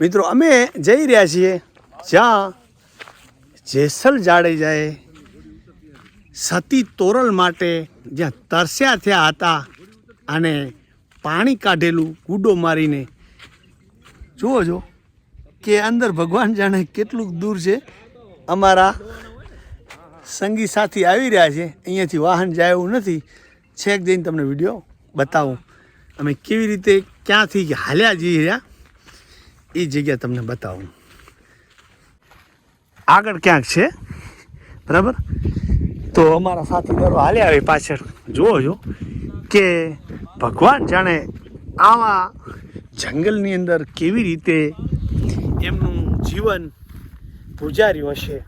મિત્રો, અમે જઈ રહ્યા છીએ જ્યાં જેસલ જાડેજાએ સતી તોરલ માટે જ્યાં તરસ્યા થયા હતા અને પાણી કાઢેલું ગુડો મારીને. જુઓ જો કે અંદર ભગવાન જાણે કેટલું દૂર છે. અમારા સંગી સાથી આવી રહ્યા છે. અહીંયાથી વાહન જાય એવું નથી. છેક જઈને તમને વીડિયો બતાવું. અમે કેવી રીતે ક્યાંથી હાલ્યા જઈ રહ્યા એ જગ્યા તમને બતાવું. આગળ ક્યાંક છે? બરાબર? તો અમારા સાથીદારો હાલ્યા આવે પાછળ. જુઓ જો, કે ભગવાન જાણે આવા જંગલની અંદર કેવી રીતે એમનું જીવન ગુજાર્યું હશે.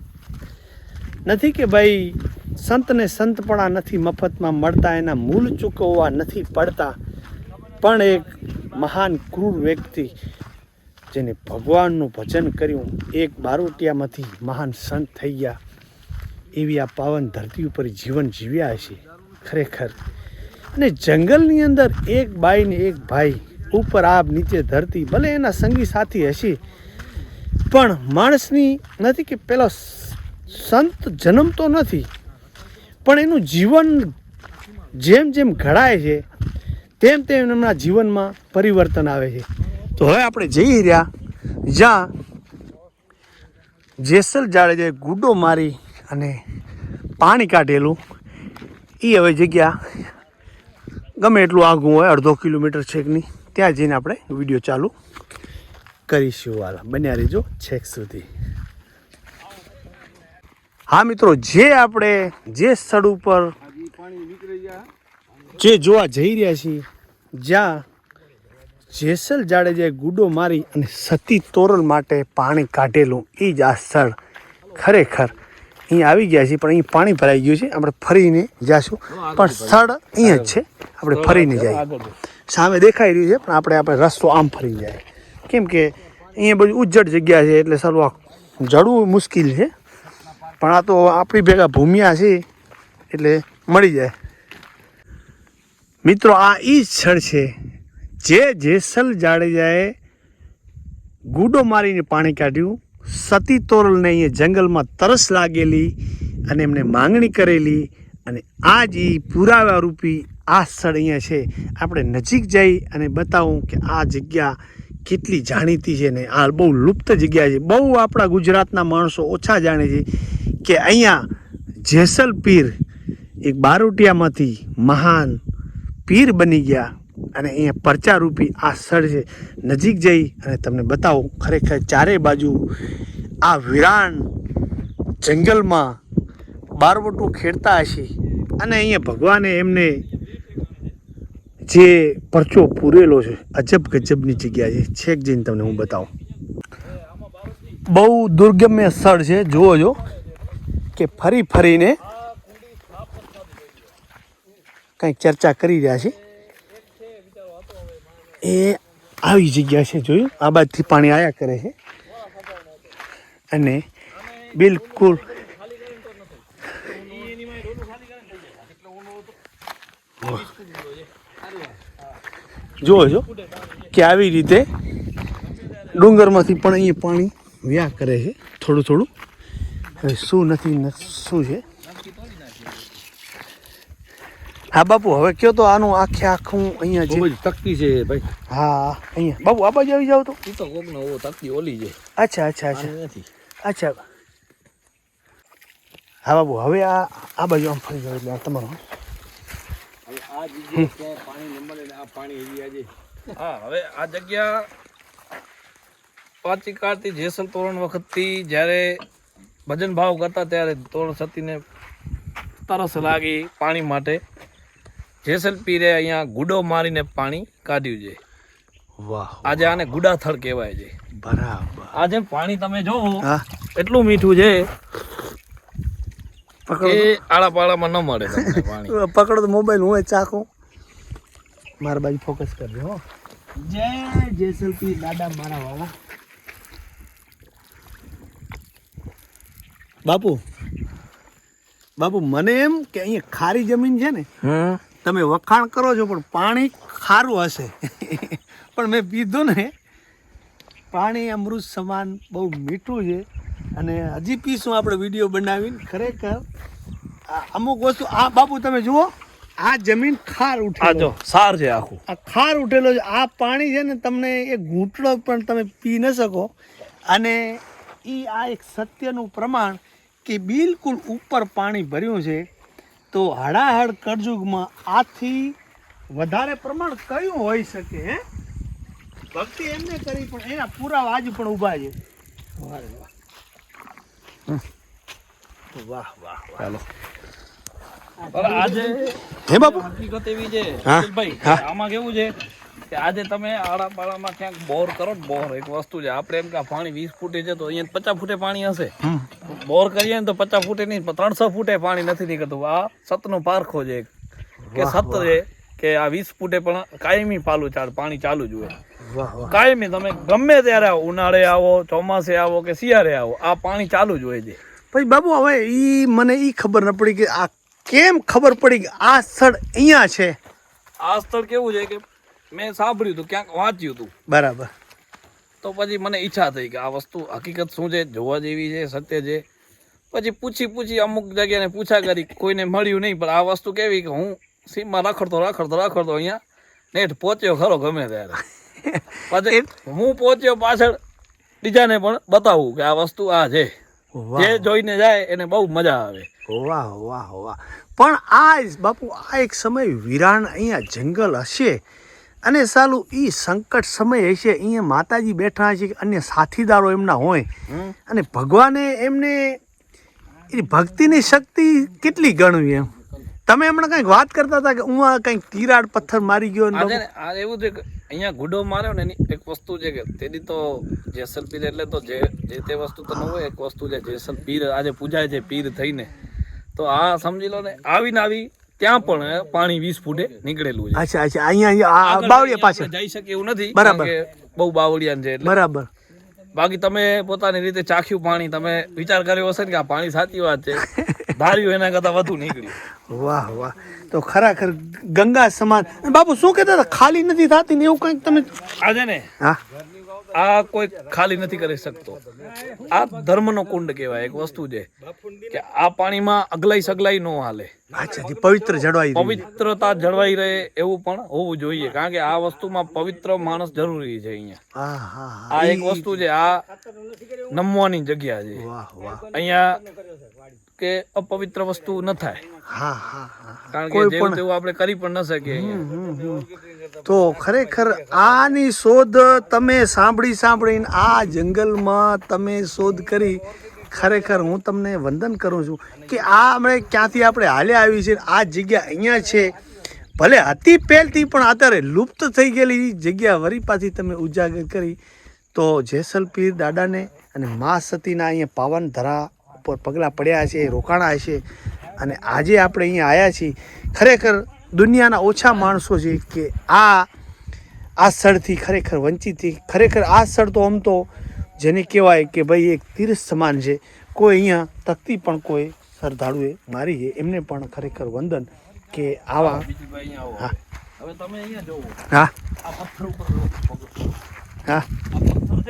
નથી કે ભાઈ સંતને સંતપણા નથી મફતમાં મળતા, એના મૂલ ચૂકવવા નથી પડતા, પણ એક મહાન ક્રૂર વ્યક્તિ જેને ભગવાનનું ભજન કર્યું, એક બારોટિયામાંથી મહાન સંત થઈ ગયા. એવી આ પાવન ધરતી ઉપર જીવન જીવ્યા હશે, ખરેખર. અને જંગલની અંદર એક બાઈ ને એક ભાઈ ઉપર આબ નીચે ધરતી, ભલે એના સંગી સાથી હશે, પણ માણસની નથી કે પેલો સંત જન્મતો નથી, પણ એનું જીવન જેમ જેમ ઘડાય છે, તેમ તેમ એમના જીવનમાં પરિવર્તન આવે છે. તો હવે આપણે જઈ રહ્યા જ્યાં જેસલ જાડેજાએ ગુડો મારી અને પાણી કાઢેલું. એ હવે જગ્યા ગમે એટલું આઘું હોય, અડધો કિલોમીટર છેકની ત્યાં જઈને આપણે વીડિયો ચાલુ કરીશું વાલા બન્યા રહેજો છેક સુધી. હા મિત્રો, જે આપણે જે સ્થળ ઉપર જે જોવા જઈ રહ્યા છીએ, જ્યાં જેસલ જાડેજાએ ગુડો મારી અને સતી તોરલ માટે પાણી કાઢેલું. એ જ આ સ્થળ ખરેખર અહીં આવી ગયા છીએ પણ અહીં પાણી ભરાઈ ગયું છે. આપણે ફરીને જઈશું પણ સ્થળ અહીંયા જ છે. આપણે ફરીને જઈએ. સામે દેખાઈ રહ્યું છે પણ આપણે આપણે રસ્તો આમ ફરી જાય. કેમ કે અહીંયા બધું ઉજ્જડ જગ્યા છે એટલે સારું આ જડવું મુશ્કેલ છે. પણ આ તો આપણી ભેગા ભૂમિયા છે એટલે મળી જાય. મિત્રો આ એ જ સ્થળ છે જે જેસલ જાડેજાએ ગુડો મારીને પાણી કાઢ્યું, સતી તોરલને અહીંયા જંગલમાં તરસ લાગેલી અને એમને માંગણી કરેલી અને આ જ એ પુરાવા રૂપી આ સ્થળ અહીંયા છે. આપણે નજીક જઈ અને બતાવું કે આ જગ્યા કેટલી જાણીતી છે ને આ બહુ લુપ્ત જગ્યા છે. બહુ આપણા ગુજરાતના માણસો ઓછા જાણે છે કે અહીંયા જેસલ પીર એક બારોટિયામાંથી મહાન પીર બની ગયા. અને અહીંયા પરચારૂપી આ સ્થળ છે. નજીક જઈ અને તમને બતાવું, ખરેખર ચારે બાજુ આ વિરાન જંગલમાં બારવટું ખેડતા હશે. અને અહીંયા ભગવાને એમને જે પરચો પૂરેલો છે, અજબ ગજબની જગ્યા છે. છેક જઈને તમને હું બતાવું. બહુ દુર્ગમ્ય સ્થળ છે. જુઓ જો કે ફરી ફરીને કંઈક ચર્ચા કરી રહ્યા છે. એ આવી જગ્યા છે જોયું? આ બાજુથી પાણી આયા કરે છે. અને બિલકુલ જુઓ છો કે આવી રીતે ડુંગરમાંથી પણ અહીંયા પાણી વ્યા કરે છે થોડું થોડું. હવે શું નથી શું છે? હા બાપુ હવે કયો તો આનું આખે આખું અહીંયા છે તકતી છે ભાઈ. હા અહીંયા. બાપુ આ બાજુ આવી જાવ તો. એ તો કોકનો ઓ તકતી ઓલી છે. અચ્છા અચ્છા અચ્છા. નથી. અચ્છા. હા બાબુ હવે આ આ બાજુ આમ ફરી જાવ એટલે આ તમારું હવે આ જગ્યાએ પાણી ન આ પાણી એવી આજે. હા હવે આ જગ્યા પ્રાચીન કાળથી જેસલ તોરણ વખતથી જ્યારે ભજન ભાવ કરતા ત્યારે તોરણ સતીને તરસ લાગી પાણી માટે. જેસલ પીરે અહીંયા ગુડો મારીને પાણી કાઢ્યું છે. વાહ આજે આને ગુડાથળ કહેવાય છે. બરાબર. આજે પાણી તમે જોવો એટલું મીઠું છે પકડો કે આળા ન મળે પાણી. પકડો તો મોબાઈલ હું ચાખો ચાખું. મારા બાજુ ફોકસ કરજો હો. જય જેસલપી દાદા મારા વાળા બાપુ બાપુ મને એમ કે અહીંયા ખારી જમીન છે ને હમ. તમે વખાણ કરો છો પણ પાણી ખારું હશે. પણ મેં પીધું ને પાણી અમૃત સમાન બહુ મીઠું છે. અને હજી પીશું આપણે વીડિયો બનાવીને. ખરેખર આ અમુક વસ્તુ આ બાપુ તમે જુઓ આ જમીન ખાર આ ઉઠેલો સાર છે આખું. આ ખાર ઉઠેલો છે. આ પાણી છે ને તમને એ ઘૂંટડો પણ તમે પી ન શકો. અને એ આ એક સત્યનું પ્રમાણ કે બિલકુલ ઉપર પાણી ભર્યું છે. તો હડાહડ કળજુગમાં આથી વધારે પ્રમાણ કયું હોઈ શકે હે? ભક્તિ એમને કરી પણ એના પુરાવા આજ પણ ઊભા છે. વાહ વાહ. ચાલો. આજે હે બાપુ? હકીકત એવી છે ભાઈ આમાં કેવું છે? કે આજે તમે આડા પાડામાં ક્યાંક બોર કરો ને બોર એક વસ્તુ છે. આપણે એમ કે પાણી વીસ ફૂટે છે તો અહીંયા પચાસ ફૂટે પાણી હશે. બોર કરીએ ને તો પચાસ ફૂટે નહીં પણ ત્રણસો ફૂટે પાણી નથી નીકળતું. આ સતનો પારખો છે. કે સત છે કે આ વીસ ફૂટે પણ કાયમી પાલું ચાલ પાણી ચાલુ જ હોય. કાયમી તમે ગમે ત્યારે આવો ઉનાળે આવો ચોમાસે આવો કે શિયાળે આવો આ પાણી ચાલુ જ હોય છે. પછી બાબુ હવે ઈ મને ઈ ખબર ન પડી કે આ કેમ ખબર પડી કે આ સ્થળ અહીંયા છે? આ સ્થળ કેવું છે કે મેં સાંભળ્યું હતું ક્યાંક વાંચ્યું હતું. બરાબર. તો પછી મને ઈચ્છા થઈ કે આ વસ્તુ હકીકત શું છે જોવા જેવી છે સત્ય છે? પછી પૂછી પૂછી અમુક જગ્યાને પૂછા કરી કોઈને મળ્યું નહીં પણ આ વસ્તુ કેવી કે હું સીમમાં રખડતો રખડતો રખડતો અહીંયા નેટ પહોંચ્યો ખરો ગમે ત્યારે. પછી હું પહોંચ્યો પાછળ બીજાને પણ બતાવું કે આ વસ્તુ આ છે. જે જોઈને જાય એને બહુ મજા આવે. વાહ વાહ વાહ. પણ આ બાપુ આ એક સમય વિરાણ અહીંયા જંગલ હશે. અને સાલું એ સંકટ સમય હશે અહીંયા માતાજી બેઠા હશે અન્ય સાથીદારો એમના હોય. અને ભગવાને એમને એ ભક્તિની શક્તિ કેટલી ગણવી એમ? તમે હમણાં કંઈક વાત કરતા હતા કે હું આ કંઈક તિરાડ પથ્થર મારી ગયો ને આ એવું છે કે અહીંયા ગુડો માર્યો ને એની એક વસ્તુ છે કે તેની તો જેસલ પીર એટલે તો જે જે તે વસ્તુ તો ન હોય એક વસ્તુ છે જેસલ પીર આજે પૂજાય છે પીર થઈને. તો આ સમજી લો ને આવીને આવી ત્યાં પણ પાણી વીસ ફૂટે નીકળેલું છે. અચ્છા અચ્છા અહીંયા બાવળિયા પાસે જઈ શકે એવું નથી બરાબર. બહુ બાવળિયા છે બરાબર. બાકી તમે પોતાની રીતે ચાખ્યું પાણી તમે વિચાર કર્યો હશે ને કે આ પાણી સાચી વાત છે ધાર્યું એના કરતા વધુ નીકળ્યું. વાહ વાહ. તો ખરેખર ગંગા સમાન. બાપુ શું કહેતા હતા? ખાલી નથી થતી ને એવું કંઈક તમે આજે ને હા. આ કોઈ ખાલી નથી કરી શકતો. આ ધર્મનો કુંડ કહેવાય એક વસ્તુ છે કે આ પાણીમાં અગલાઈ સગલાઈ ન હાલે. પવિત્ર જળવાઈ પવિત્રતા જળવાઈ રહે એવું પણ હોવું જોઈએ કારણ કે આ વસ્તુમાં પવિત્ર માણસ જરૂરી છે અહીંયા. આ એક વસ્તુ છે આ નમવાની જગ્યા છે. અહીંયા કે અપવિત્ર વસ્તુ ન થાય. હા હા હા કારણ કે જેવું તેવું આપણે કરી પણ ન શકીએ. તો ખરેખર આની શોધ તમે સાંભળી સાંભળીને આ જંગલમાં તમે શોધ કરી. ખરેખર હું તમને વંદન કરું છું કે આ હમણાં ક્યાંથી આપણે હાલ્યા આવી છે આ જગ્યા અહીંયા છે. ભલે હતી પહેલથી પણ અત્યારે લુપ્ત થઈ ગયેલી જગ્યા વરી પાછી તમે ઉજાગર કરી. તો જેસલ પીર દાદાને અને મા સતીના અહીંયા પાવન ધરા ઉપર પગલાં પડ્યા છે રોકાણા છે. અને આજે આપણે અહીંયા આવ્યા છીએ. ખરેખર દુનિયાના ઓછા માણસો છે કે આ આ સ્થળથી ખરેખર વંચિત ખરેખર આ સ્થળ તો આમ તો જેને કહેવાય કે ભાઈ એક તીર્થ સમાન છે. કોઈ અહીંયા તકતી પણ કોઈ શ્રદ્ધાળુએ મારી છે. એમને પણ ખરેખર વંદન કે આવા. હા. હવે તમે અહીંયા જોવો હા. હા.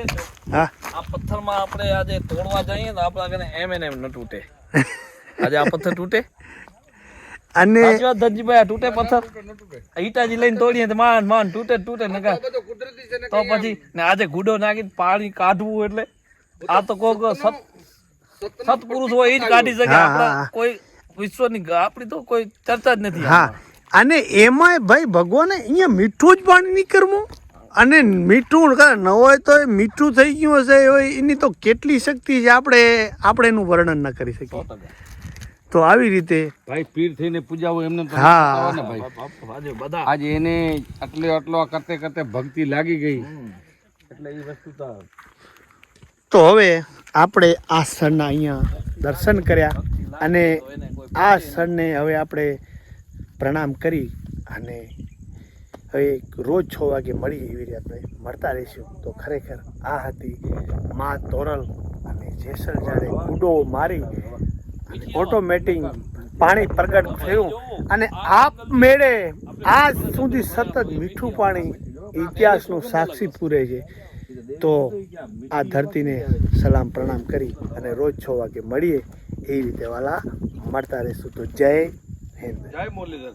છે. હા? આ પથ્થરમાં આપણે આજે તોડવા જઈએ તો આપણા કને એમ એને એમ ન તૂટે. આજે આ પથ્થર તૂટે? અને ધનજીભાઈ તૂટે પથ્થર? ઈટાજી લઈને તોડીએ તો માન માન તૂટે તૂટે નકા તો પછી ને આજે ગુડો નાખીને પાણી કાઢવું એટલે? આ તો કોક સત સત્પુરુષ હોય એ જ કાઢી શકે. આપણા કોઈ વિશ્વની આપણી તો કોઈ ચર્ચા જ નથી. હા. અને એમાંય ભાઈ ભગવાને અહીંયા મીઠું જ પાણી નહીં કરવું? અને મીઠું કાં ન હોય તો એ મીઠું થઈ ગયું હશે એ એની તો કેટલી શક્તિ છે આપણે આપણે એનું વર્ણન ન કરી શકીએ. તો આવી રીતે ભાઈ પીર થઈને પૂજાવો એમને હા. બધા આજે એને આટલે આટલો કરતે કરતે ભક્તિ લાગી ગઈ. એટલે એ વસ્તુ તો તો હવે આપણે આ સ્થળના અહીંયા દર્શન કર્યા અને આ સ્થળને હવે આપણે પ્રણામ કરી અને હવે રોજ છ વાગે મળીએ એવી રીતે આપણે મળતા રહીશું. તો ખરેખર આ હતી મા તોરલ અને જેસલ જાડે કૂડો મારી ઓટોમેટિક પાણી પ્રગટ થયું અને આપ મેળે આજ સુધી સતત મીઠું પાણી ઇતિહાસનું સાક્ષી પૂરે છે. તો આ ધરતીને સલામ પ્રણામ કરી અને રોજ છ વાગે મળીએ એ રીતે વાલા મળતા રહીશું. તો જય હિન્દ. જય મુરલીધર.